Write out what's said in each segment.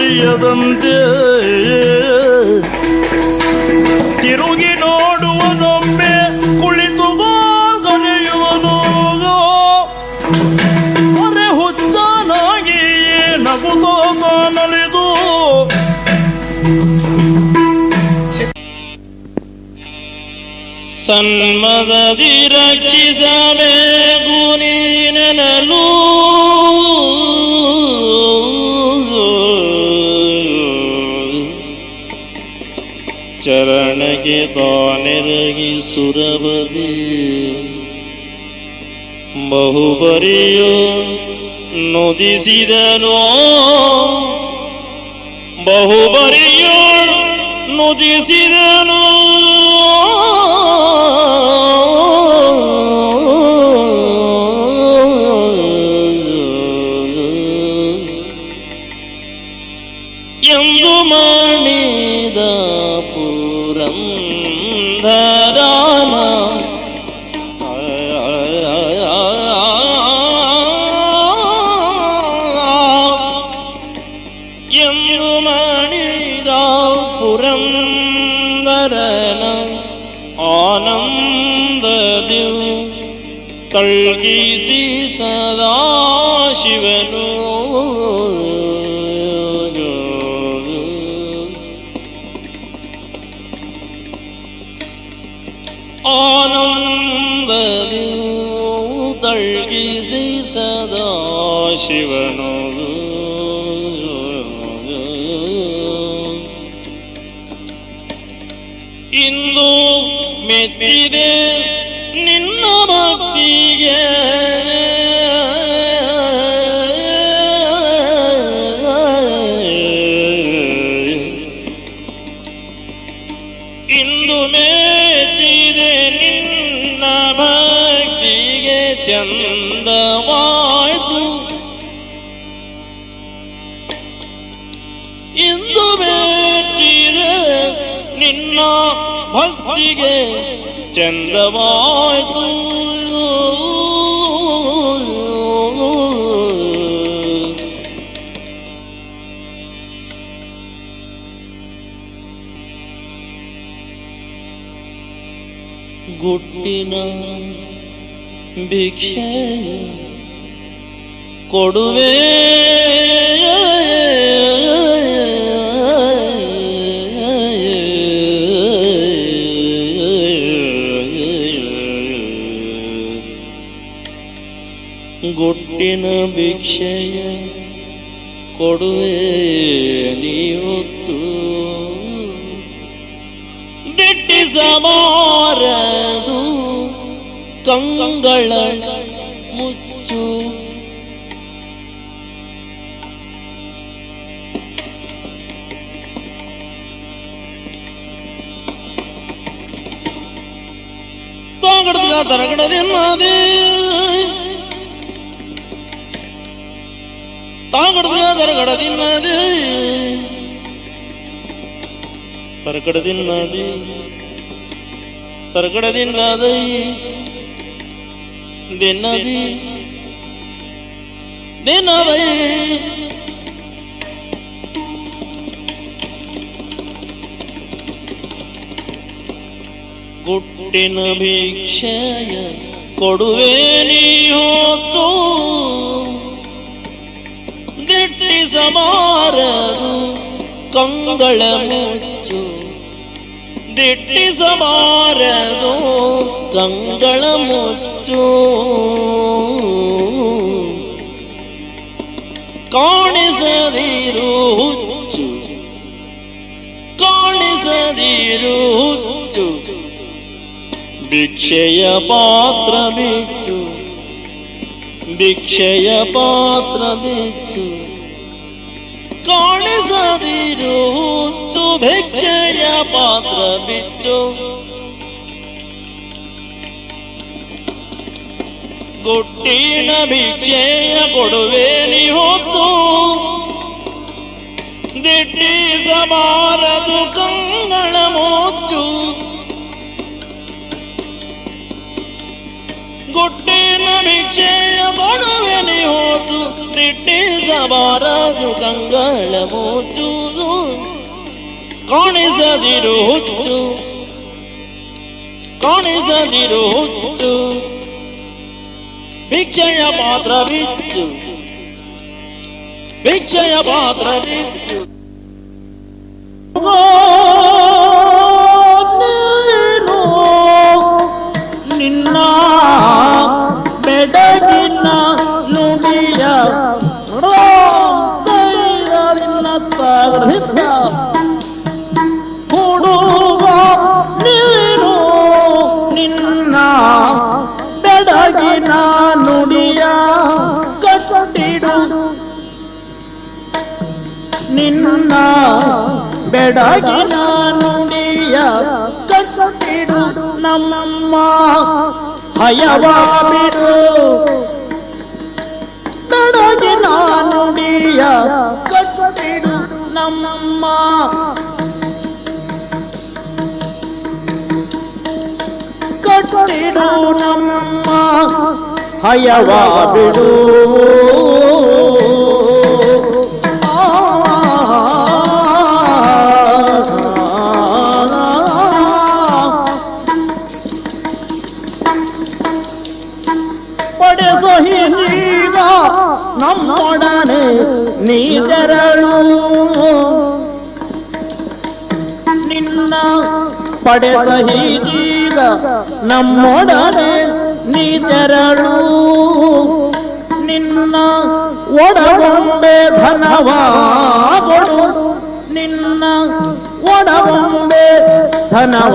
ಯಾರರಿಯದಂತೆ ತಿರುಗಿ ನೋಡುವನೊಮ್ಮೆ ಕುಳಿತು ಗನೆಯುವನು ಅರೆ ಹುಚ್ಚನಾಗಿ ನಗುತ್ತೋ ಕಾಣಲಿದು. ಸನ್ಮದದಿ ರಕ್ಷಿಸಬೇಕು ನೀನಲು ತಾನೆರಗಿ ಸುರಬದಿ ಬಹುಬರಿಯು ನುದಿಸಿದನು. ಬಹುಬರಿಯು ನುದಿಸಿದನು. தள்ளிசை சதா சிவனோ ಚಂದವಾಯ್ತು. ಇಂದು ಮೆಚ್ಚಿದೆ ನಿನ್ನ ಭಕ್ತಿಗೆ ಚಂದವಾಯ್ತು. ಗುಟ್ಟಿನ ಭಿಕ್ಷೆ ಕೊಡುವೆ ಗುಟ್ಟಿನ ಭಿಕ್ಷೆಯ ಕೊಡುವೆ ನೀವೊತ್ತು ದಿಟ್ಟಿಸಬಾರದು ಕಂಗಳ ಮುಚ್ಚು ತಾಗಡದ ತರಗಡದಿನ್ನದೆ ತಾಗಡದ ತರಗಡದಿನ್ನದೆ ತರಗಡದಿನ್ನದೆ ತರಗಡದಿನ್ನದೆ ದಿನದಿ ದಿನವೈ ಗುಟ್ಟಿನ ಭಿಕ್ಷೆಯ ಕೊಡುವೆ ನೀ ಹೊತ್ತು ದಿಟ್ಟಿಸಬಾರದು ಕಂಗಳ ಮುಚ್ಚು ದಿಟ್ಟಿಸಬಾರದು ಕಂಗಳ ಮುಚ್ಚು ಕಾಣಿಸದಿರು ಹುಚ್ಚು ಕಾಣಿಸದಿರು ಹುಚ್ಚು ಭಿಕ್ಷೆಯ ಪಾತ್ರ ಬಿಚ್ಚು ಭಿಕ್ಷೆಯ ಪಾತ್ರ ಬಿಚ್ಚು ಕಾಣಿಸದಿರು ಹುಚ್ಚು ಭಿಕ್ಷೆಯ ಪಾತ್ರ ಬಿಚ್ಚು ಗುಟ್ಟಿನ ಭಿಕ್ಷೆಯ ಕೊಡುವೆ ನೀ ಹೊತ್ತು. ದಿಟ್ಟಿಸಬಾರದು ಕಂಗಳ ಮೋಚು ಗುಟ್ಟಿನ ಭಿಕ್ಷೆಯ ಕೊಡುವೆ ನೀ ಹೋತು ದಿಟ್ಟಿಸಬಾರದು ಕಂಗಳ ಮೋಚು ಕಾಣಿಸದಿರು ಹುಚ್ಚು. ಕಾಣಿಸದಿರು ಹುಚ್ಚು. ಭಿಕ್ಷೆಯ ಪಾತ್ರ ಬಿಚ್ಚು ಭಿಕ್ಷೆಯ ಪಾತ್ರ ಕಟ್ಟಿಡು ನಿನ್ನ ಬೆಡಗಿನ ನುಡಿಯ ಕಟ್ಟಿಡು ನಮ್ಮ ಭಯವ ಬಿಡು. ಬೆಡಗಿನ ನುಡಿಯ ಕಟ್ಟಿಡು ನಮ್ಮ ಕಟ್ಟಿಡು ನಮ್ಮ ಭಯವ ಬಿಡು ಪಡೆಸೋ ಜೀವ ನಮ್ಮೊಡನೆ ನೀ ತೆರಳು ನಿನ್ನ ಪಡೆದ ಹೀಗೀಗ ನಮ್ಮೊಡನೆ ನೀ ತೆರಳು ನಿನ್ನ ಒಡಗೊಂಬೆ ಧನವ ಕೊಡು ನಿನ್ನ ಒಡಗೊಂಬೆ ಧನವ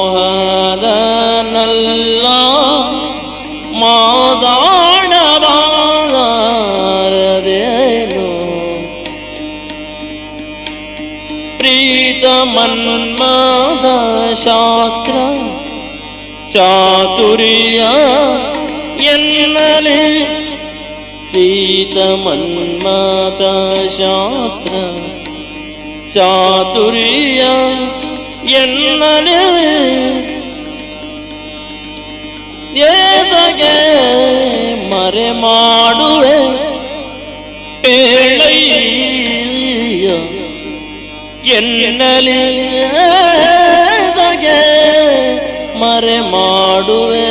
മന്മദശാസ്ത്ര ചാതുര്യ എന്നലെ സീത മന്മദശാസ്ത്ര ചാതുര്യ എന്നലെ ഏതകെ മരമാടുവേ ಎನ್ನಲಿಗೆ ಮರೆ ಮಾಡುವೆ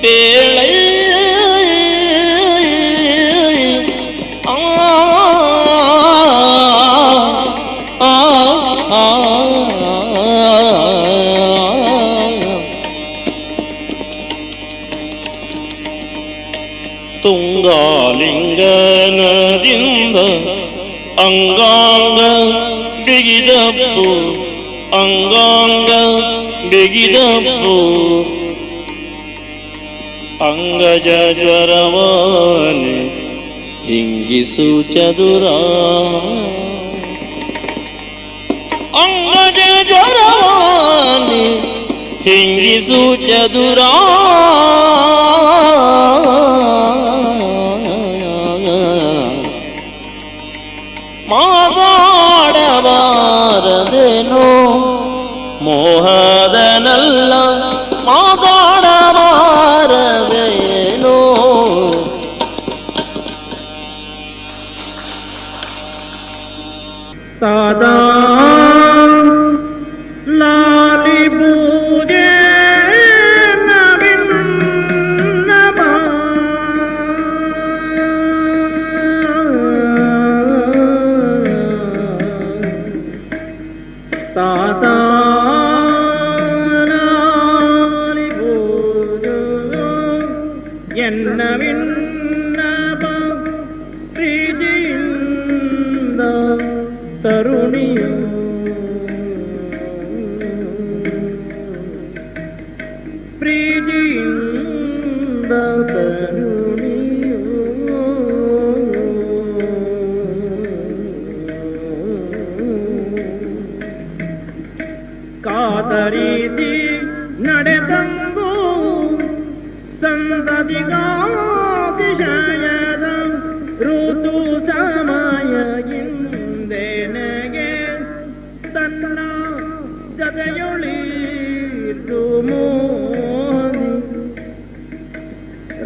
ಬೇಳೆ ಬಿಗಿದಪ್ಪು ಅಂಗಜ ಜ್ವರವಾನೆ ಹಿಂಗಿಸು ಚದುರ. ಅಂಗಜ ಜ್ವರವಾನೆ ಹಿಂಗಿಸು ಚದುರ. ಮಾತಾಡಬಾರದೇನೋ. ಮೋಹದನಲ್ಲ ಮಾತಾಡಬಾರದೇನೋ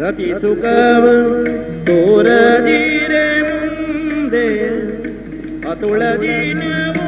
ರತಿ ಸುಖವ ತೋರದಿರೆ ಮುಂದೆ ಅತುಳದಿನವೋ